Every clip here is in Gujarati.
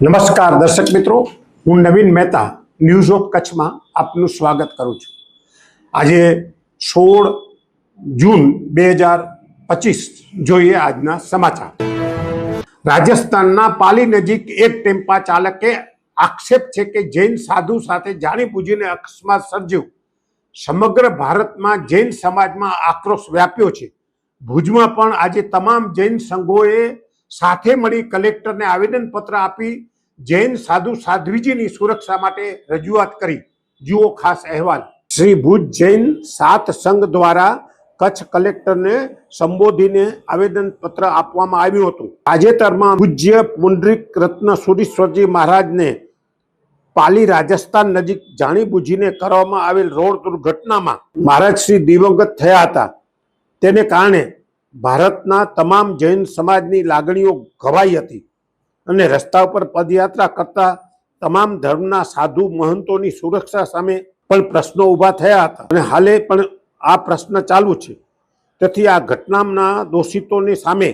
નમસ્કાર દર્શક મિત્રો, હું નવીન મહેતા ન્યૂઝ ઓફ કચ્છમાં આપનું સ્વાગત કરું છું. આજે સોળ જૂન બે હજાર પચીસ જોઈએ આજના સમાચાર. રાજસ્થાનના પાલી નજીક એક ટેમ્પા ચાલકે આક્ષેપ છે કે જૈન સાધુ સાથે જાણીબૂજીને અકસ્માત સર્જ્યો. સમગ્ર ભારતમાં જૈન સમાજમાં આક્રોશ વ્યાપ્યો છે. ભુજમાં પણ આજે તમામ જૈન સંઘોએ સાથે મળી કલેક્ટરને આવેદનપત્ર આપી જૈન સાધુ સાધ્વીજીની સુરક્ષા માટે રજૂઆત કરી. જુઓ ખાસ અહેવાલ. શ્રી ભુજ જૈન સાત સંઘ દ્વારા કચ્છ કલેક્ટરને સંબોધીને આવેદનપત્ર આપવામાં આવ્યું હતું. તાજેતરમાં પૂજ્ય પુંડરીક રત્ન સુરીશ્વરજી મહારાજને પાલી રાજસ્થાન નજીક જાણીબૂજીને કરવામાં આવેલ રોડ દુર્ઘટનામાં મહારાજ શ્રી દિવંગત થયા હતા. તેને કારણે ભારતના તમામ જૈન સમાજની લાગણીઓ ઘવાઈ હતી અને રસ્તા ઉપર પદયાત્રા કરતા તમામ ધર્મના સાધુ મહંતોની સુરક્ષા સામે પણ પ્રશ્નો ઊભા થયા હતા. અને હાલે પણ આ પ્રશ્ન ચાલુ છે. તેથી આ ઘટનાના દોષિતોની સામે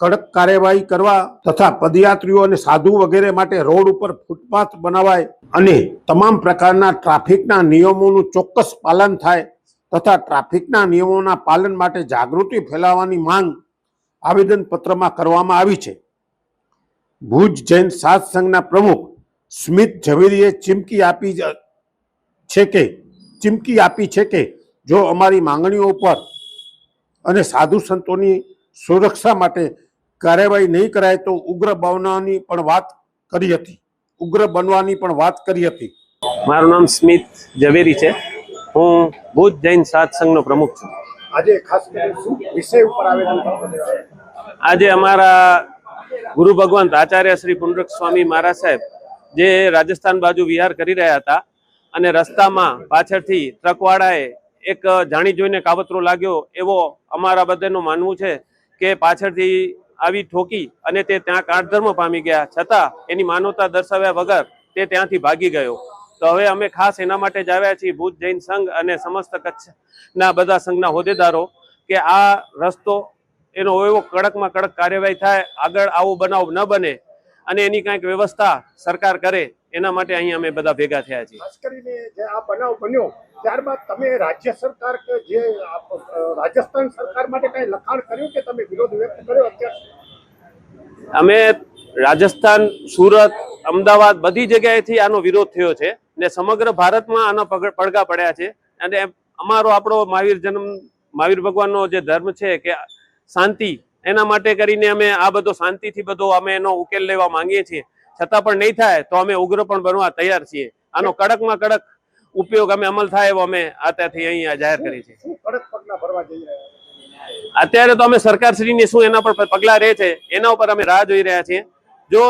કડક કાર્યવાહી કરવા તથા પદયાત્રીઓ અને સાધુ વગેરે માટે રોડ ઉપર ફૂટપાથ બનાવાય અને તમામ પ્રકારના ટ્રાફિકના નિયમોનું ચોક્કસ પાલન થાય તથા ટ્રાફિકના નિયમોના પાલન માટે જાગૃતિ ફેલાવવાની માંગ આવેદનપત્રમાં કરવામાં આવી છે. ભુજ જૈન સાત સંઘના પ્રમુખ સ્મિત ઝવેરીએ ચીમકી આપી છે કે, ચીમકી આપી છે કે જો અમારી માંગણીઓ ઉપર અને સાધુ સંતોની સુરક્ષા માટે કાર્યવાહી નહીં કરાય તો ઉગ્ર બનવાની પણ વાત કરી હતી. ઉગ્ર બનવાની પણ વાત કરી હતી. મારું નામ સ્મિત ઝવેરી છે. હું ભુજ જૈન સાત સંઘનો પ્રમુખ છું. આજે ખાસ વિષય ઉપર આજે અમારા ગુરુ ભગવંત આચાર્ય શ્રી પુંડરક સ્વામી મહારાજ સાહેબ જે રાજસ્થાન બાજુ વિહાર કરી રહ્યા હતા અને રસ્તામાં પાછળથી ટ્રકવાળાએ એક જાણી જોઈને કાવતરો લાગ્યો એવો અમારા બધાનું માનવું છે કે પાછળથી આવી ઠોકી અને તે ત્યાં કાળધર્મ પામી ગયા. છતાં એની માનવતા દર્શાવ્યા વગર તે ત્યાંથી ભાગી ગયો. તો હવે અમે ખાસ એના માટે જ આવ્યા છીએ ભુજ જૈન સંઘ અને સમસ્ત કચ્છના બધા સંઘના હોદ્દેદારો કે આ રસ્તો એનો એવો કડકમાં કડક કાર્યવાહી થાય આગળ આવો બનાવ ન બને અને એની કાંઈક વ્યવસ્થા સરકાર કરે એના માટે અહીં અમે બધા ભેગા થયા છીએ. ખાસ કરીને જે આ બનાવ બન્યો ત્યારબાદ તમે રાજ્ય સરકાર કે જે રાજસ્થાન સરકાર માટે કઈ લખાણ કર્યું કે તમે વિરોધ વ્યક્ત કર્યો અત્યારે અમે રાજસ્થાન સુરત અમદાવાદ બધી જગ્યાએથી આનો વિરોધ થયો છે. ને સમગ્ર ભારતમાં આના પડઘા પડ્યા છે. અને અમારો આપણો મહાવીર જન્મ મહાવીર ભગવાનનો જે ધર્મ છે કે શાંતિ એના માટે કરીને અમે આ બધો શાંતિથી બધો અમે એનો ઉકેલ લેવા માંગીએ છીએ. છતાં પણ નહીં થાય તો અમે ઉગ્ર પણ બનવા તૈયાર છીએ. આનો કડકમાં કડક ઉપયોગ અમે અમલ થાય એવો અમે અત્યારથી અહીંયા જાહેર કરી છો? અત્યારે તો અમે સરકારશ્રીની શું એના પર પગલાં રહે છે એના ઉપર અમે રાહ જોઈ રહ્યા છીએ. જો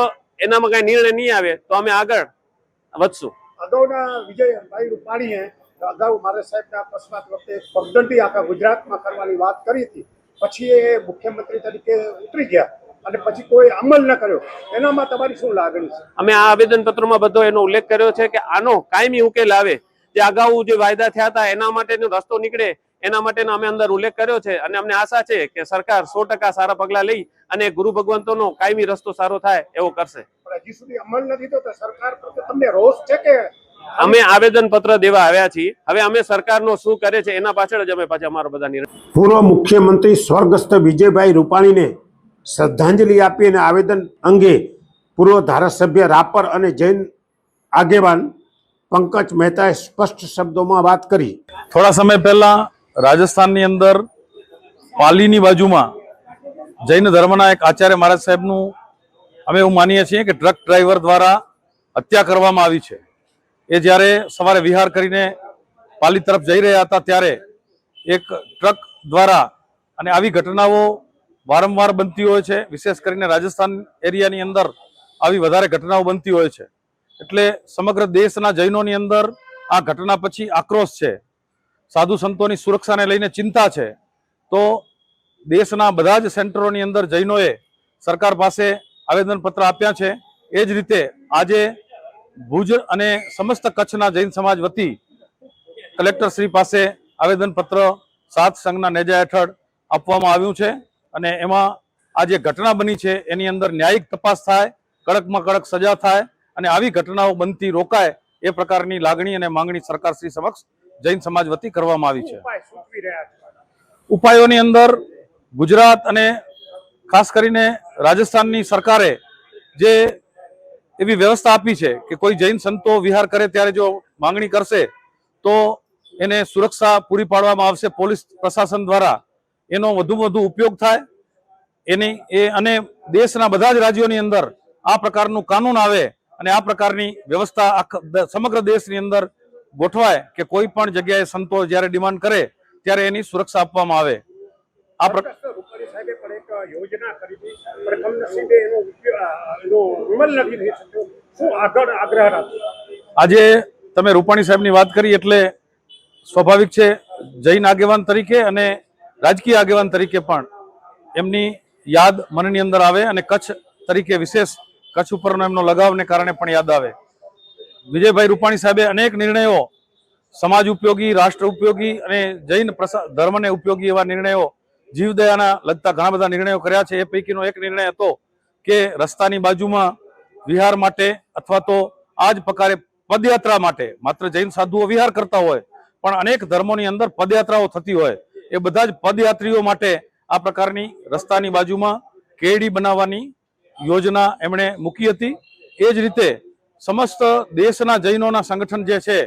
એનામાં કાંઈ નિર્ણય નહીં આવે તો અમે આગળ વધશું. અગાઉના વિજયભાઈ રૂપાણીએ અગાઉ મારે સાહેબના અકસ્માત વખતે પગદંડી આખા ગુજરાતમાં કરવાની વાત કરી હતી. પછી એ મુખ્યમંત્રી તરીકે ઉતરી ગયા અને પછી કોઈ અમલ ન કર્યો. એનામાં તમારી શું લાગણી છે? અમે આ આવેદન પત્રમાં બધો એનો ઉલ્લેખ કર્યો છે કે આનો કાયમી ઉકેલ આવે. જે અગાઉ જે વાયદા થયા હતા, એના માટેનો રસ્તો નીકળે, એના માટેનો અમે અંદર ઉલ્લેખ કર્યો છે. અને અમને આશા છે કે સરકાર સો સારા પગલા લઈ અને ગુરુ ભગવંતોનો કાયમી રસ્તો સારો થાય એવો કરશે. હજી સુધી અમલ નથી થતો સરકાર પ્રત્યે તમને રોષ છે કે અમે આવેદન પત્ર દેવા આવ્યા છીએ. હવે અમે સરકારનો શું કરે છે એના પાછળ જ અમે પાછા અમારો બધા નિર્ણય પૂર્વ મુખ્યમંત્રી સ્વર્ગસ્થ વિજયભાઈ રૂપાણીને શ્રદ્ધાંજલિ આપી અને આવેદન અંગે પૂર્વ ધારાસભ્ય રાપર અને જૈન આગેવાન પંકજ મહેતાએ સ્પષ્ટ શબ્દોમાં વાત કરી. થોડા સમય પહેલા રાજસ્થાનની અંદર પાલીની બાજુમાં જૈન ધર્મના એક આચાર્ય મહારાજ સાહેબનું અમે એવું માનીએ છીએ કે ટ્રક ડ્રાઈવર દ્વારા હત્યા કરવામાં આવી છે. એ જ્યારે સવારે વિહાર કરીને પાલી તરફ જઈ રહ્યા હતા ત્યારે એક ટ્રક દ્વારા અને આવી ઘટનાઓ વારંવાર બનતી હોય છે. વિશેષ કરીને રાજસ્થાન એરિયાની અંદર આવી વધારે ઘટનાઓ બનતી હોય છે. એટલે સમગ્ર દેશના જૈનોની અંદર આ ઘટના પછી આક્રોશ છે. સાધુ સંતોની સુરક્ષાને લઈને ચિંતા છે. તો દેશના બધા જ સેન્ટરોની અંદર જૈનોએ સરકાર પાસે આવેદનપત્ર આપ્યા છે. એ જ રીતે આજે ભુજ અને સમસ્ત કચ્છના જૈન સમાજ વતી કલેક્ટર શ્રી પાસે આવેદનપત્ર સાત સંઘના નેજા હેઠળ આપવામાં આવ્યું છે અને એમાં આ જે ઘટના બની છે એની અંદર ન્યાયિક તપાસ થાય કડકમાં કડક સજા થાય અને આવી ઘટનાઓ બનતી રોકાય એ પ્રકારની લાગણી અને માંગણી સરકારશ્રી સમક્ષ જૈન સમાજ વતી કરવામાં આવી છો. ઉપાયોની અંદર ગુજરાત અને ખાસ કરીને રાજસ્થાનની સરકારે જે એવી વ્યવસ્થા આપી છે કે કોઈ જૈન સંતો વિહાર કરે ત્યારે જો માંગણી કરશે, તો એને સુરક્ષા પૂરી પાડવામાં આવશે. પોલીસ પ્રશાસન દ્વારા એનો વધુ વધુ ઉપયોગ થાય. એની એ અને દેશના બધા જ રાજ્યોની અંદર આ પ્રકારનું કાનૂન આવે અને આ પ્રકારની વ્યવસ્થા સમગ્ર દેશની અંદર ગોઠવાય કે કોઈ પણ જગ્યાએ સંતો જ્યારે ડિમાન્ડ કરે ત્યારે એની સુરક્ષા આપવામાં આવે. આ યોજના કરી પણ કમનસીબે એનો એનો અમલ નથી થઈ શક્યો. શું આગળ આગ્રહ આજે તમે રૂપાણી સાહેબની વાત કરી એટલે સ્વાભાવિક છે, જૈન આગેવાન તરીકે અને રાજકીય આગેવાન તરીકે પણ એમની યાદ મનની અંદર આવે અને કચ્છ તરીકે વિશેષ કચ્છ ઉપરનો એમનો લગાવને કારણે પણ યાદ આવે. વિજયભાઈ રૂપાણી સાહેબે અનેક નિર્ણયો સમાજ ઉપયોગી, રાષ્ટ્ર ઉપયોગી અને જૈન ધર્મને ઉપયોગી એવા નિર્ણયો જીવદયાના લગતા ઘણા બધા નિર્ણયો કર્યા છે. એ પૈકીનો એક નિર્ણય હતો કે રસ્તાની બાજુમાં વિહાર માટે અથવા તો આ જ પ્રકારે પદયાત્રા માટે, માત્ર જૈન સાધુઓ વિહાર કરતા હોય, પણ અનેક ધર્મોની અંદર પદયાત્રાઓ થતી હોય. એ બધા જ પદયાત્રીઓ માટે આ પ્રકારની રસ્તાની બાજુમાં કેડી બનાવવાની યોજના એમણે મૂકી હતી. એ જ રીતે સમસ્ત દેશના જૈનોના સંગઠન જે છે,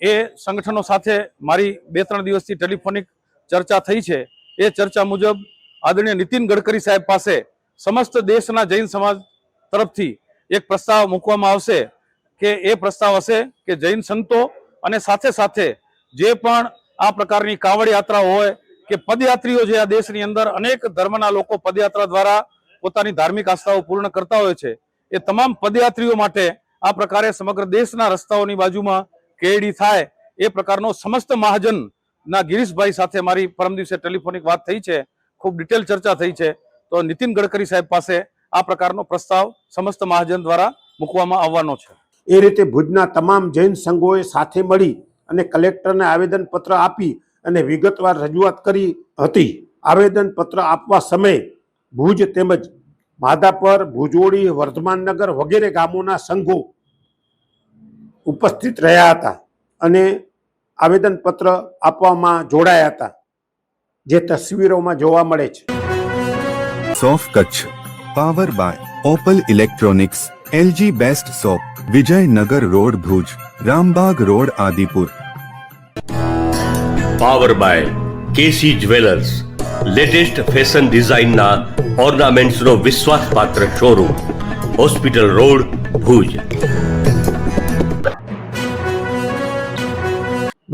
એ સંગઠનો સાથે મારી બે ત્રણ દિવસથી ટેલિફોનિક ચર્ચા થઈ છે. એ ચર્ચા મુજબ આદરણીય નીતિન ગડકરી સાહેબ પાસે સમસ્ત દેશના જૈન સમાજ તરફથી એક પ્રસ્તાવ મૂકવામાં આવશે કે એ પ્રસ્તાવ હશે કે જૈન સંતો અને સાથે સાથે જે પણ આ પ્રકારની કાવડ યાત્રા હોય કે પદયાત્રીઓ જે આ દેશની અંદર અનેક ધર્મના લોકો પદયાત્રા દ્વારા પોતાની ધાર્મિક આસ્થાઓ પૂર્ણ કરતા હોય છે, એ તમામ પદયાત્રીઓ માટે આ પ્રકારે સમગ્ર દેશના રસ્તાઓની બાજુમાં કેડી થાય એ પ્રકારનો સમસ્ત મહાજન ના, ગિરીશભાઈ સાથે મારી પરમ દિવસે ટેલિફોનિક વાત થઈ છે. ખૂબ ડિટેલ ચર્ચા થઈ છે. તો નીતિન ગડકરી સાહેબ પાસે આ પ્રકારનો પ્રસ્તાવ સમસ્ત મહાજન દ્વારા મૂકવામાં આવવાનો છે. એ રીતે ભુજના તમામ જૈન સંઘોએ સાથે મળી અને કલેક્ટરને આવેદનપત્ર આપી અને વિગતવાર રજૂઆત કરી હતી. આવેદનપત્ર આપવા સમયે ભુજ તેમજ માધાપર, ભુજોડી, વર્ધમાનનગર વગેરે ગામોના સંઘો ઉપસ્થિત રહ્યા હતા અને આવેદનપત્ર આપવામાં જોડાયા હતા જે તસવીરોમાં જોવા મળે છે. સોફ Kutch power by Opal electronics LG best shop Vijaynagar road Bhuj Rambag road Adipur. Power by KC jewellers latest fashion ડિઝાઇનના ઓર્નામેન્ટ્સનો વિશ્વાસપાત્ર શોરૂમ હોસ્પિટલ રોડ ભુજ.